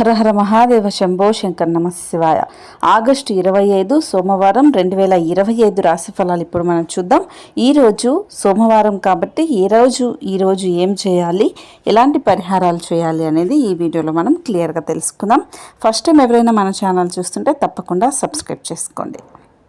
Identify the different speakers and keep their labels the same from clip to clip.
Speaker 1: హరహర మహాదేవ శంభో శంకర్ నమశివాయ ఆగస్టు ఇరవై ఐదు సోమవారం రెండు వేల ఇరవై ఐదు రాశి ఫలాలు ఇప్పుడు మనం చూద్దాం. ఈరోజు సోమవారం కాబట్టి ఈ రోజు ఈరోజు ఏం చేయాలి ఎలాంటి పరిహారాలు చేయాలి అనేది ఈ వీడియోలో మనం క్లియర్గా తెలుసుకుందాం. ఫస్ట్ టైం ఎవరైనా మన ఛానల్ చూస్తుంటే తప్పకుండా సబ్స్క్రైబ్ చేసుకోండి.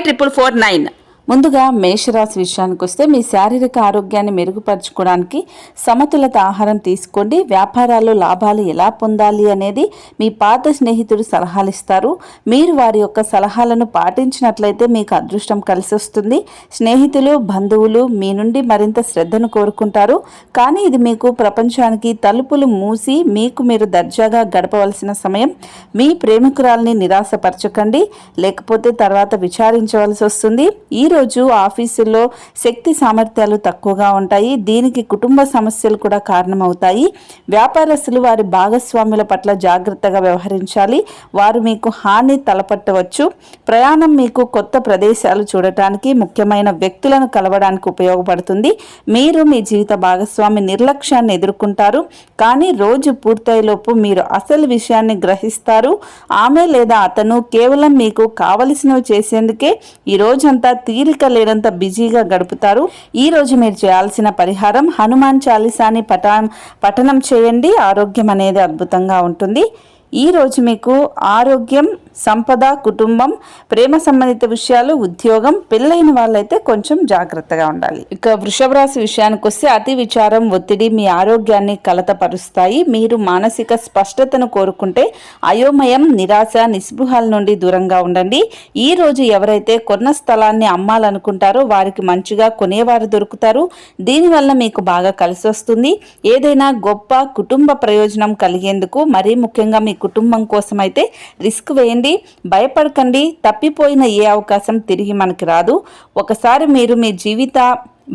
Speaker 2: triple four nine
Speaker 1: ముందుగా మేషరాశి విషయానికి వస్తే మీ శారీరక ఆరోగ్యాన్ని మెరుగుపరచుకోవడానికి సమతులత ఆహారం తీసుకోండి. వ్యాపారాల్లో లాభాలు ఎలా పొందాలి అనేది మీ పాత స్నేహితుడు సలహాలు ఇస్తారు. మీరు వారి యొక్క సలహాలను పాటించినట్లయితే మీకు అదృష్టం కలిసి వస్తుంది. స్నేహితులు బంధువులు మీ నుండి మరింత శ్రద్ధను కోరుకుంటారు. కానీ ఇది మీకు ప్రపంచానికి తలుపులు మూసి మీకు మీరు దర్జాగా గడపవలసిన సమయం. మీ ప్రేమికురాల్ని నిరాశపరచకండి. లేకపోతే తర్వాత విచారించవలసి వస్తుంది. ఈ రోజు ఆఫీసులో శక్తి సామర్థ్యాలు తక్కువగా ఉంటాయి. దీనికి కుటుంబ సమస్యలు కూడా కారణమవుతాయి. వ్యాపారస్తులు వారి భాగస్వాముల పట్ల జాగ్రత్తగా వ్యవహరించాలి. వారు మీకు హాని తలపట్టవచ్చు. ప్రయాణం మీకు కొత్త ప్రదేశాలు చూడటానికి ముఖ్యమైన వ్యక్తులను కలవడానికి ఉపయోగపడుతుంది. మీరు మీ జీవిత భాగస్వామి నిర్లక్ష్యాన్ని ఎదుర్కొంటారు. కానీ రోజు పూర్తయ్యేలోపు మీరు అసలు విషయాన్ని గ్రహిస్తారు. ఆమె లేదా అతను కేవలం మీకు కావలసినవి చేసేందుకే ఈ రోజంతా తీరిక లేనంత బిజీగా గడుపుతారు. ఈ రోజు మీరు చేయాల్సిన పరిహారం హనుమాన్ చాలీసాని పఠా పఠనం చేయండి. ఆరోగ్యం అనేది అద్భుతంగా ఉంటుంది. ఈరోజు మీకు ఆరోగ్యం సంపద కుటుంబం ప్రేమ సంబంధిత విషయాలు ఉద్యోగం పెళ్ళైన వాళ్ళైతే కొంచెం జాగ్రత్తగా ఉండాలి. ఇక వృషభ రాశి విషయానికి వస్తే అతి విచారం ఒత్తిడి మీ ఆరోగ్యాన్ని కలతపరుస్తాయి. మీరు మానసిక స్పష్టతను కోరుకుంటే అయోమయం నిరాశ నిస్పృహాల నుండి దూరంగా ఉండండి. ఈ రోజు ఎవరైతే కొన్న స్థలాన్ని అమ్మాలనుకుంటారో వారికి మంచిగా కొనేవారు దొరుకుతారు. దీనివల్ల మీకు బాగా కలిసి వస్తుంది. ఏదైనా గొప్ప కుటుంబ ప్రయోజనం కలిగేందుకు మరీ ముఖ్యంగా మీ కుటుంబం కోసం అయితే రిస్క్ వేయండి భయపడకండి తప్పిపోయిన ఏ అవకాశం తిరిగి మనకి రాదు. ఒకసారి మీరు మీ జీవిత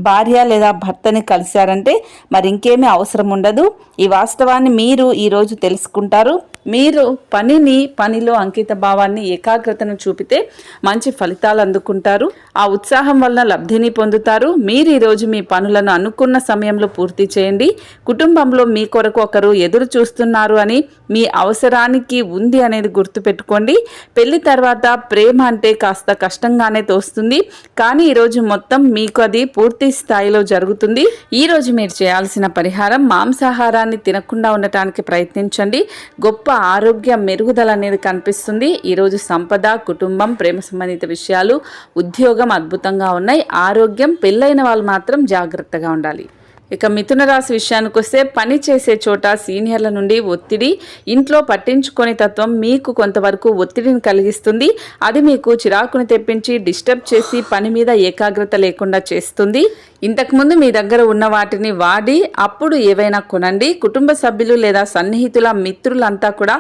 Speaker 1: భార్య లేదా భర్తని కలిశారంటే మరి ఇంకేమీ అవసరం ఉండదు. ఈ వాస్తవాన్ని మీరు ఈరోజు తెలుసుకుంటారు. మీరు పనిని పనిలో అంకిత భావాన్ని ఏకాగ్రతను చూపితే మంచి ఫలితాలు అందుకుంటారు. ఆ ఉత్సాహం వలన లబ్ధిని పొందుతారు. మీరు ఈరోజు మీ పనులను అనుకున్న సమయంలో పూర్తి చేయండి. కుటుంబంలో మీ కొరకు ఒకరు ఎదురు చూస్తున్నారు అని మీ అవసరానికి ఉంది అనేది గుర్తుపెట్టుకోండి. పెళ్ళి తర్వాత ప్రేమ అంటే కాస్త కష్టంగానే తోస్తుంది. కానీ ఈరోజు మొత్తం మీకు అది పూర్తి స్థాయిలో జరుగుతుంది. ఈ రోజు మీరు చేయాల్సిన పరిహారం మాంసాహారాన్ని తినకుండా ఉండటానికి ప్రయత్నించండి. గొప్ప ఆరోగ్య మెరుగుదల అనేది కనిపిస్తుంది. ఈరోజు సంపద కుటుంబం ప్రేమ సంబంధిత విషయాలు ఉద్యోగం అద్భుతంగా ఉన్నాయి. ఆరోగ్యం పెళ్ళైన వాళ్ళు మాత్రం జాగ్రత్తగా ఉండాలి. ఇక మిథున రాశి విషయానికి వస్తే పని చేసే చోట సీనియర్ల నుండి ఒత్తిడి ఇంట్లో పట్టించుకొని తత్వం మీకు కొంతవరకు ఒత్తిడిని కలిగిస్తుంది. అది మీకు చిరాకుని తెప్పించి డిస్టర్బ్ చేసి పని మీద ఏకాగ్రత లేకుండా చేస్తుంది. ఇంతకుముందు మీ దగ్గర ఉన్న వాటిని వాడి అప్పుడు ఏవైనా కొనండి. కుటుంబ సభ్యులు లేదా సన్నిహితుల మిత్రులంతా కూడా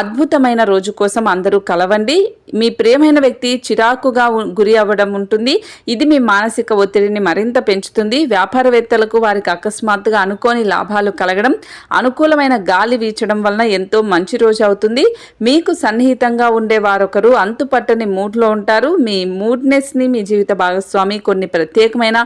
Speaker 1: అద్భుతమైన రోజు కోసం అందరూ కలవండి. మీ ప్రియమైన వ్యక్తి చిరాకుగా గురి అవ్వడం ఉంటుంది. ఇది మీ మానసిక ఒత్తిడిని మరింత పెంచుతుంది. వ్యాపారవేత్తలకు వారికి అకస్మాత్తుగా అనుకోని లాభాలు కలగడం అనుకూలమైన గాలి వీచడం వలన ఎంతో మంచి రోజు అవుతుంది. మీకు సన్నిహితంగా ఉండే వారొకరు అంతుపట్టని మూడ్లో ఉంటారు. మీ మూడ్నెస్ని మీ జీవిత భాగస్వామి కొన్ని ప్రత్యేకమైన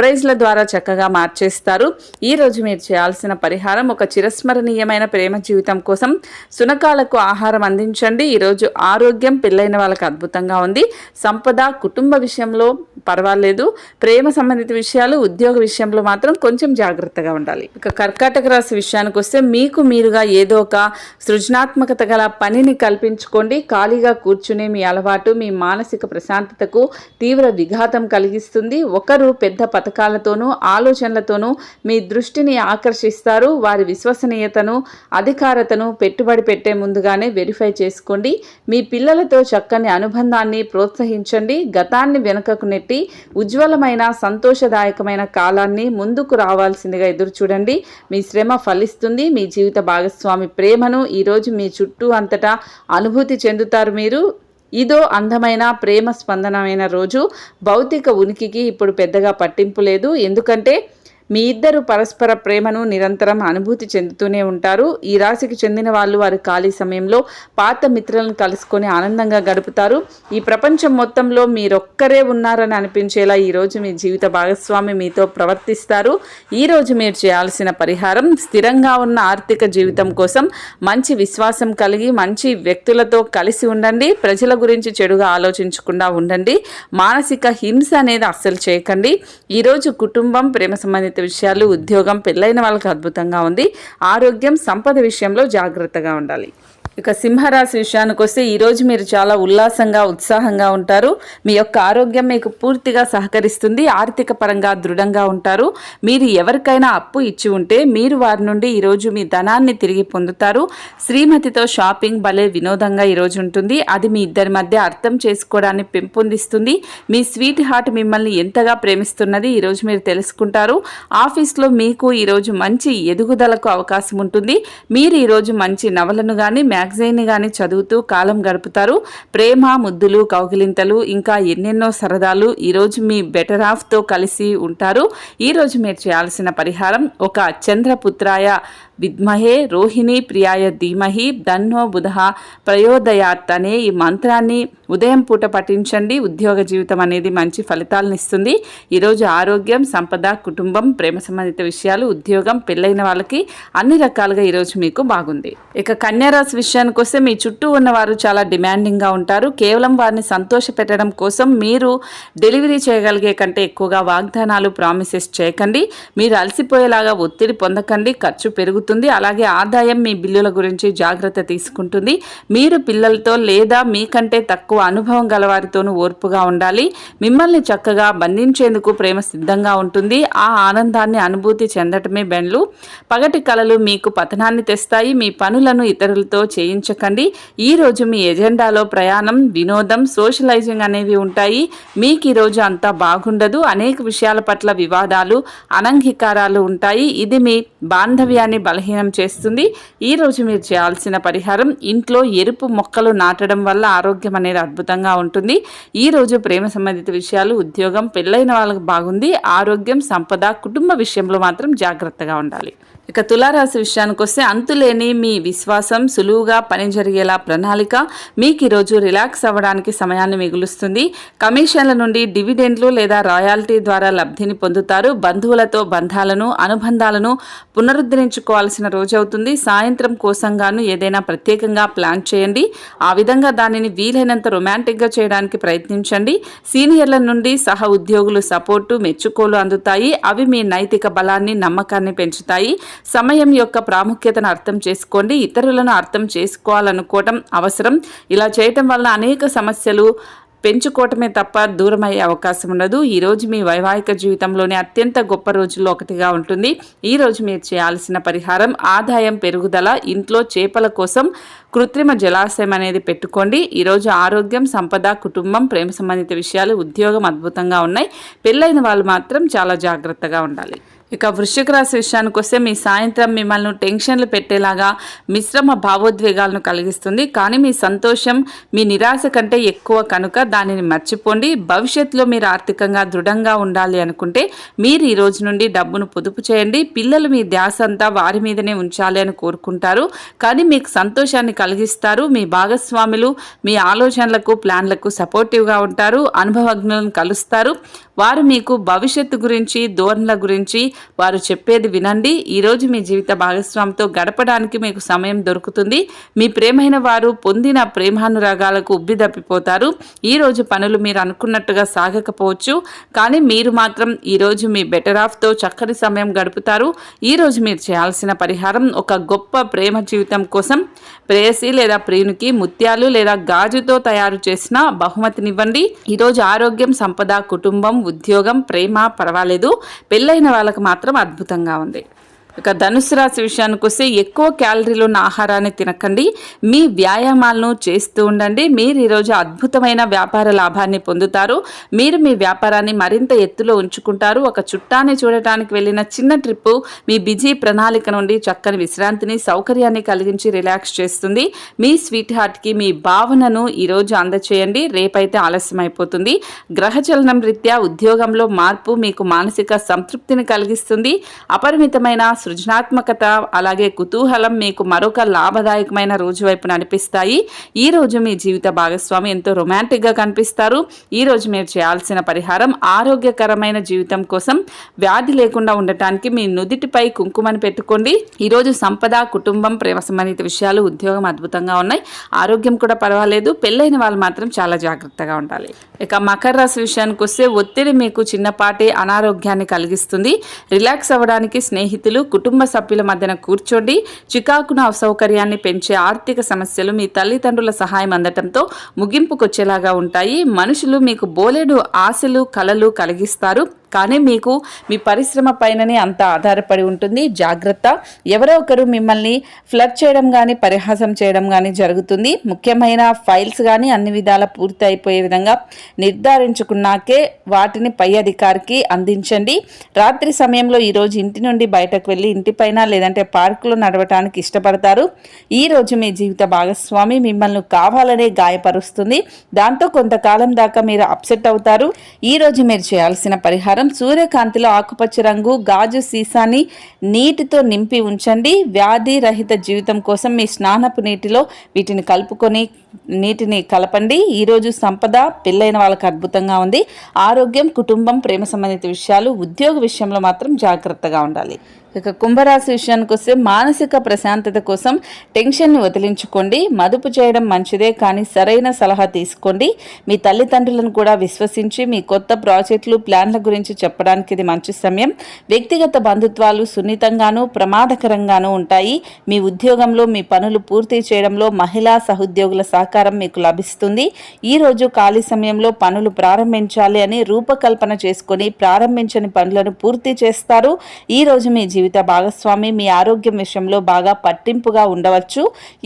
Speaker 1: సర్ప్రైజ్ల ద్వారా చక్కగా మార్చేస్తారు. ఈరోజు మీరు చేయాల్సిన పరిహారం ఒక చిరస్మరణీయమైన ప్రేమ జీవితం కోసం సునకాలకు ఆహారం అందించండి. ఈరోజు ఆరోగ్యం పెళ్ళైన వాళ్ళకి అద్భుతంగా ఉంది. సంపద కుటుంబ విషయంలో పర్వాలేదు. ప్రేమ సంబంధిత విషయాలు ఉద్యోగ విషయంలో మాత్రం కొంచెం జాగ్రత్తగా ఉండాలి. ఇక కర్కాటక రాశి విషయానికి వస్తే మీకు మీరుగా ఏదో ఒక సృజనాత్మకత గల పనిని కల్పించుకోండి. ఖాళీగా కూర్చునే మీ అలవాటు మీ మానసిక ప్రశాంతతకు తీవ్ర విఘాతం కలిగిస్తుంది. ఒకరు పెద్ద
Speaker 2: పథకాలతోనూ ఆలోచనలతోనూ మీ దృష్టిని ఆకర్షిస్తారు. వారి విశ్వసనీయతను అధికారతను పెట్టుబడి పెట్టే ముందుగానే వెరిఫై చేసుకోండి. మీ పిల్లలతో చక్కని అనుబంధాన్ని ప్రోత్సహించండి. గతాన్ని వెనుకకు నెట్టి ఉజ్వలమైన సంతోషదాయకమైన కాలాన్ని ముందుకు రావాల్సిందిగా ఎదురు చూడండి. మీ శ్రమ ఫలిస్తుంది. మీ జీవిత భాగస్వామి ప్రేమను ఈరోజు మీ చుట్టూ అంతటా అనుభూతి చెందుతారు మీరు. ఇదో అందమైన ప్రేమ స్పందనమైన రోజు. భౌతిక ఉనికికి ఇప్పుడు పెద్దగా పట్టింపు లేదు. ఎందుకంటే మీ ఇద్దరు పరస్పర ప్రేమను నిరంతరం అనుభూతి చెందుతూనే ఉంటారు. ఈ రాశికి చెందిన వాళ్ళు వారి ఖాళీ సమయంలో పాత మిత్రులను కలుసుకొని ఆనందంగా గడుపుతారు. ఈ ప్రపంచం మొత్తంలో మీరొక్కరే ఉన్నారని అనిపించేలా ఈరోజు మీ జీవిత భాగస్వామి మీతో ప్రవర్తిస్తారు. ఈరోజు మీరు చేయాల్సిన పరిహారం స్థిరంగా ఉన్న ఆర్థిక జీవితం కోసం మంచి విశ్వాసం కలిగి మంచి వ్యక్తులతో కలిసి ఉండండి. ప్రజల గురించి చెడుగా ఆలోచించకుండా ఉండండి. మానసిక హింస అనేది అస్సలు చేయకండి. ఈరోజు కుటుంబం ప్రేమ సంబంధిత విషయాలు ఉద్యోగం పెళ్ళైన వాళ్ళకి అద్భుతంగా ఉంది. ఆరోగ్యం సంపద విషయంలో జాగ్రత్తగా ఉండాలి. ఇక సింహరాశి విషయానికి వస్తే ఈరోజు మీరు చాలా ఉల్లాసంగా ఉత్సాహంగా ఉంటారు. మీ యొక్క ఆరోగ్యం మీకు పూర్తిగా సహకరిస్తుంది. ఆర్థిక పరంగా దృఢంగా ఉంటారు. మీరు ఎవరికైనా అప్పు ఇచ్చి ఉంటే మీరు వారి నుండి ఈరోజు మీ ధనాన్ని తిరిగి పొందుతారు. శ్రీమతితో షాపింగ్ భలే వినోదంగా ఈరోజు ఉంటుంది. అది మీ ఇద్దరి మధ్య అర్థం చేసుకోవడాన్ని పెంపొందిస్తుంది. మీ స్వీట్ హార్ట్ మిమ్మల్ని ఎంతగా ప్రేమిస్తున్నది ఈరోజు మీరు తెలుసుకుంటారు. ఆఫీస్లో మీకు ఈరోజు మంచి ఎదుగుదలకు అవకాశం ఉంటుంది. మీరు ఈరోజు మంచి నవలను కానీ మ్యాగజైన్ కానీ చదువుతూ కాలం గడుపుతారు. ప్రేమ ముద్దులు కౌగిలింతలు ఇంకా ఎన్నెన్నో సరదాలు ఈరోజు మీ బెటర్ ఆఫ్తో కలిసి ఉంటారు. ఈరోజు మీరు చేయాల్సిన పరిహారం ఒక చంద్రపుత్రాయ విద్మహే రోహిణి ప్రియాయ ధీమహి దన్నో బుధ ప్రయోదయాత్ అనే ఈ మంత్రాన్ని ఉదయం పూట పఠించండి. ఉద్యోగ జీవితం అనేది మంచి ఫలితాలను ఇస్తుంది. ఈరోజు ఆరోగ్యం సంపద కుటుంబం ప్రేమ సంబంధిత విషయాలు ఉద్యోగం పెళ్ళైన వాళ్ళకి అన్ని రకాలుగా ఈరోజు మీకు బాగుంది. ఇక కన్యారాశి విషయానికి వస్తే మీ చుట్టూ ఉన్నవారు చాలా డిమాండింగ్గా ఉంటారు. కేవలం వారిని సంతోష పెట్టడం కోసం మీరు డెలివరీ చేయగలిగే కంటే ఎక్కువగా వాగ్దానాలు ప్రామిసెస్ చేయకండి. మీరు అలసిపోయేలాగా ఒత్తిడి పొందకండి. ఖర్చు పెరుగుతుంది అలాగే ఆదాయం మీ బిల్లుల గురించి జాగ్రత్త తీసుకుంటుంది. మీరు పిల్లలతో లేదా మీకంటే తక్కువ అనుభవం గలవారితోనూ ఓర్పుగా ఉండాలి. మిమ్మల్ని చక్కగా బంధించేందుకు ప్రేమ సిద్ధంగా ఉంటుంది. ఆ ఆనందాన్ని అనుభూతి చెందటమే బెండ్లు. పగటి కళలు మీకు పతనాన్ని తెస్తాయి. మీ పనులను ఇతరులతో చేయించకండి. ఈ రోజు మీ ఎజెండాలో ప్రయాణం వినోదం సోషలైజింగ్ అనేవి ఉంటాయి. మీకు ఈ రోజు అంతా బాగుండదు. అనేక విషయాల పట్ల వివాదాలు అనంగీకారాలు ఉంటాయి. ఇది మీ బాంధవ్యాన్ని బలహీనం చేస్తుంది. ఈ రోజు మీరు చేయాల్సిన పరిహారం ఇంట్లో ఎరుపు మొక్కలు నాటడం వల్ల ఆరోగ్యం అనేది అద్భుతంగా ఉంటుంది. ఈ రోజు ప్రేమ సంబంధిత విషయాలు ఉద్యోగం పెళ్ళైన వాళ్ళకి బాగుంది. ఆరోగ్యం సంపద కుటుంబ విషయంలో మాత్రం జాగ్రత్తగా ఉండాలి. ఇక తులారాశి విషయానికి వస్తే అంతులేని మీ విశ్వాసం సులువుగా పని జరిగేలా ప్రణాళిక మీకు ఈరోజు రిలాక్స్ అవ్వడానికి సమయాన్ని మిగులుస్తుంది. కమిషన్ల నుండి డివిడెండ్లు లేదా రాయల్టీ ద్వారా లబ్ధిని పొందుతారు. బంధువులతో బంధాలను అనుబంధాలను పునరుద్ధరించుకోవాల్సిన రోజు అవుతుంది. సాయంత్రం కోసంగాను ఏదైనా ప్రత్యేకంగా ప్లాన్ చేయండి. ఆ విధంగా దానిని వీలైనంత రొమాంటిక్గా చేయడానికి ప్రయత్నించండి. సీనియర్ల నుండి సహ ఉద్యోగులు సపోర్టు మెచ్చుకోలు అందుతాయి. అవి మీ నైతిక బలాన్ని నమ్మకాన్ని పెంచుతాయి. సమయం యొక్క ప్రాముఖ్యతను అర్థం చేసుకోండి ఇతరులను అర్థం చేసుకోవాలనుకోవటం అవసరం. ఇలా చేయటం వల్ల అనేక సమస్యలు పెంచుకోవటమే తప్ప దూరం అయ్యే అవకాశం ఉండదు. ఈరోజు మీ వైవాహిక జీవితంలోనే అత్యంత గొప్ప రోజుల్లో ఒకటిగా ఉంటుంది. ఈ రోజు మీరు చేయాల్సిన పరిహారం ఆదాయం పెరుగుదల ఇంట్లో చేపల కోసం కృత్రిమ జలాశయం అనేది పెట్టుకోండి. ఈరోజు ఆరోగ్యం సంపద కుటుంబం ప్రేమ సంబంధిత విషయాలు ఉద్యోగం అద్భుతంగా ఉన్నాయి. పెళ్ళైన వాళ్ళు మాత్రం చాలా జాగ్రత్తగా ఉండాలి. ఇక వృశ్చిక రాశి విషయానికి వస్తే మీ సాయంత్రం మిమ్మల్ని టెన్షన్లు పెట్టేలాగా మిశ్రమ భావోద్వేగాలను కలిగిస్తుంది. కానీ మీ సంతోషం మీ నిరాశ కంటే ఎక్కువ కనుక దానిని మర్చిపోండి. భవిష్యత్తులో మీరు ఆర్థికంగా దృఢంగా ఉండాలి అనుకుంటే మీరు ఈ రోజు నుండి డబ్బును పొదుపు చేయండి. పిల్లలు మీ ధ్యాస అంతా వారి మీదనే ఉంచాలి అని కోరుకుంటారు. కానీ మీకు సంతోషాన్ని కలిగిస్తారు. మీ భాగస్వాములు మీ ఆలోచనలకు ప్లాన్లకు సపోర్టివ్గా ఉంటారు. అనుభవజ్ఞులను కలుస్తారు. వారు మీకు భవిష్యత్తు గురించి ధోరణుల గురించి వారు చెప్పేది వినండి. ఈరోజు మీ జీవిత భాగస్వామితో గడపడానికి మీకు సమయం దొరుకుతుంది. మీ ప్రేమైన వారు పొందిన ప్రేమానురాగాలకు ఉబ్బి తప్పిపోతారు. ఈరోజు పనులు మీరు అనుకున్నట్టుగా సాగకపోవచ్చు. కానీ మీరు మాత్రం ఈరోజు మీ బెటర్ ఆఫ్తో చక్కని సమయం గడుపుతారు. ఈరోజు మీరు చేయాల్సిన పరిహారం ఒక గొప్ప ప్రేమ జీవితం కోసం ప్రేయసి లేదా ప్రియునికి ముత్యాలు లేదా గాజుతో తయారు చేసిన బహుమతినివ్వండి. ఈరోజు ఆరోగ్యం సంపద కుటుంబం ఉద్యోగం ప్రేమ పర్వాలేదు. పెళ్ళైన వాళ్ళకి మాత్రం అద్భుతంగా ఉంది. ఇక ధనుసు రాశి విషయానికి వస్తే ఎక్కువ క్యాలరీలు ఉన్న ఆహారాన్ని తినకండి. మీ వ్యాయామాలను చేస్తూ ఉండండి. మీరు ఈరోజు అద్భుతమైన వ్యాపార లాభాన్ని పొందుతారు. మీరు మీ వ్యాపారాన్ని మరింత ఎత్తులో ఉంచుకుంటారు. ఒక చుట్టాన్ని చూడటానికి వెళ్ళిన చిన్న ట్రిప్పు మీ బిజీ ప్రణాళిక నుండి చక్కని విశ్రాంతిని సౌకర్యాన్ని కలిగించి రిలాక్స్ చేస్తుంది. మీ స్వీట్ హార్ట్కి మీ భావనను ఈరోజు అందచేయండి. రేపైతే ఆలస్యం అయిపోతుంది గ్రహచలనం రీత్యా ఉద్యోగంలో మార్పు మీకు మానసిక సంతృప్తిని కలిగిస్తుంది. అపరిమితమైన సృజనాత్మకత అలాగే కుతూహలం మీకు మరొక లాభదాయకమైన రోజు వైపు నడిపిస్తాయి ఈ రోజు మీ జీవిత భాగస్వామి ఎంతో రొమాంటిక్గా కనిపిస్తారు. ఈ రోజు మీరు చేయాల్సిన పరిహారం ఆరోగ్యకరమైన జీవితం కోసం వ్యాధి లేకుండా ఉండటానికి మీ నుదిటిపై కుంకుమని పెట్టుకోండి. ఈరోజు సంపద కుటుంబం ప్రేమ సంబంధిత విషయాలు ఉద్యోగం అద్భుతంగా ఉన్నాయి. ఆరోగ్యం కూడా పర్వాలేదు. పెళ్ళైన వాళ్ళు మాత్రం చాలా జాగ్రత్తగా ఉండాలి. ఇక మకర రాశి విషయానికి వస్తే ఒత్తిడి మీకు చిన్నపాటి అనారోగ్యాన్ని కలిగిస్తుంది. రిలాక్స్ అవ్వడానికి స్నేహితులు కుటుంబ సభ్యుల మధ్యన కూర్చోండి. చికాకును అసౌకర్యాన్ని పెంచే ఆర్థిక సమస్యలు మీ తల్లిదండ్రుల సహాయం అందటంతో ముగింపుకొచ్చేలాగా ఉంటాయి. మనుషులు మీకు బోలెడు ఆశలు కలలు కలిగిస్తారు. కానీ మీకు మీ పరిశ్రమ పైననే అంత ఆధారపడి ఉంటుంది. జాగ్రత్త. ఎవరో ఒకరు మిమ్మల్ని ఫ్లడ్ చేయడం కానీ పరిహాసం చేయడం కానీ జరుగుతుంది. ముఖ్యమైన ఫైల్స్ కానీ అన్ని విధాల పూర్తి అయిపోయే విధంగా నిర్ధారించుకున్నాకే వాటిని పై అధికారికి అందించండి. రాత్రి సమయంలో ఈరోజు ఇంటి నుండి బయటకు వెళ్ళి ఇంటిపైన లేదంటే పార్కులో నడవటానికి ఇష్టపడతారు. ఈ రోజు మీ జీవిత భాగస్వామి మిమ్మల్ని కావాలనే గాయపరుస్తుంది. దాంతో కొంతకాలం దాకా మీరు అప్సెట్ అవుతారు. ఈ రోజు మీరు చేయాల్సిన పరిహారం సూర్యకాంతిలో ఆకుపచ్చ రంగు గాజు సీసాని నీటితో నింపి ఉంచండి. వ్యాధి రహిత జీవితం కోసం మీ స్నానపు నీటిలో వీటిని కలుపుకొని నీటిని కలపండి. ఈరోజు సంపద పెళ్ళైన వాళ్ళకి అద్భుతంగా ఉంది. ఆరోగ్యం కుటుంబం ప్రేమ సంబంధిత విషయాలు ఉద్యోగ విషయంలో మాత్రం జాగ్రత్తగా ఉండాలి. ఇక కుంభరాశి విషయానికి వస్తే మానసిక ప్రశాంతత కోసం టెన్షన్ని వదిలించుకోండి. మదుపు చేయడం మంచిదే కానీ సరైన సలహా తీసుకోండి. మీ తల్లిదండ్రులను కూడా విశ్వసించి మీ కొత్త ప్రాజెక్టులు ప్లాన్ల గురించి చెప్పడానికి ఇది మంచి సమయం. వ్యక్తిగత బంధుత్వాలు సున్నితంగాను ప్రమాదకరంగాను ఉంటాయి. మీ ఉద్యోగంలో మీ పనులు పూర్తి చేయడంలో మహిళా సహోద్యోగుల సహకారం మీకు లభిస్తుంది. ఈ రోజు ఖాళీ సమయంలో పనులు ప్రారంభించాలి అని రూపకల్పన చేసుకొని ప్రారంభించని పనులను పూర్తి చేస్తారు. ఈ రోజు మీ జీవిత భాగస్వామి మీ ఆరోగ్యం విషయంలో బాగా పట్టింపుగా ఉండవచ్చు.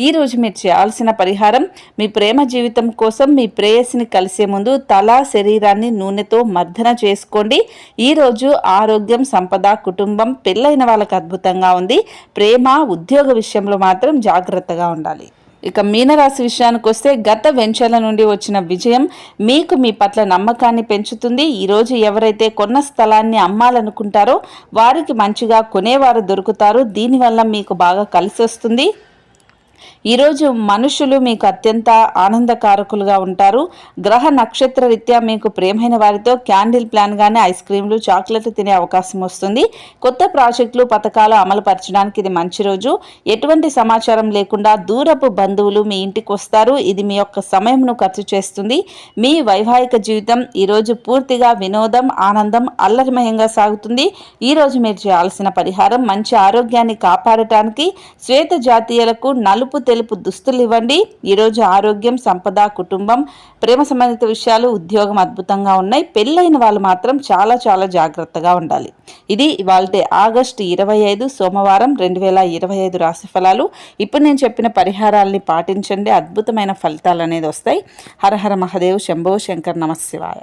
Speaker 2: ఈరోజు మీరు చేయాల్సిన పరిహారం మీ ప్రేమ జీవితం కోసం మీ ప్రేయసిని కలిసే ముందు తల శరీరాన్ని నూనెతో మర్దన చేసుకోండి. ఈ రోజు ఆరోగ్యం సంపద కుటుంబం పెళ్ళైన వాళ్ళకి అద్భుతంగా ఉంది. ప్రేమ ఉద్యోగ విషయంలో మాత్రం జాగ్రత్తగా ఉండాలి. ఇక మీనరాశి విషయానికి వస్తే గత వెంచర్ల నుండి వచ్చిన విజయం మీకు మీ పట్ల నమ్మకాన్ని పెంచుతుంది. ఈరోజు ఎవరైతే కొన్న స్థలాన్ని అమ్మాలనుకుంటారో వారికి మంచిగా కొనేవారు దొరుకుతారు. దీనివల్ల మీకు బాగా కలిసి వస్తుంది ఈరోజు మనుషులు మీకు అత్యంత ఆనందకారకులుగా ఉంటారు. గ్రహ నక్షత్ర రీత్యా మీకు ప్రేమైన వారితో క్యాండిల్ ప్లాన్ గానే ఐస్ క్రీమ్లు చాక్లెట్లు తినే అవకాశం వస్తుంది. కొత్త ప్రాజెక్టులు పథకాలు అమలు పరచడానికి ఇది మంచి రోజు. ఎటువంటి సమాచారం లేకుండా దూరపు బంధువులు మీ ఇంటికి వస్తారు. ఇది మీ యొక్క సమయంను ఖర్చు చేస్తుంది. మీ వైవాహిక జీవితం ఈరోజు పూర్తిగా వినోదం ఆనందం అల్లరిమయంగా సాగుతుంది. ఈరోజు మీరు చేయాల్సిన పరిహారం మంచి ఆరోగ్యాన్ని కాపాడటానికి శ్వేత జాతీయులకు నలుపు తెలుపు దుస్తులు ఇవ్వండి. ఈరోజు ఆరోగ్యం సంపద కుటుంబం ప్రేమ సంబంధిత విషయాలు ఉద్యోగం అద్భుతంగా ఉన్నాయి. పెళ్ళైన వాళ్ళు మాత్రం చాలా చాలా జాగ్రత్తగా ఉండాలి. ఇది ఇవాళ ఆగస్టు ఇరవై ఐదు సోమవారం రెండు వేల ఇరవై ఐదు రాశి ఫలాలు. ఇప్పుడు నేను చెప్పిన పరిహారాల్ని పాటించండి. అద్భుతమైన ఫలితాలు అనేది వస్తాయి హరహర మహదేవ్ శంభో శంకర్ నమశివాయ.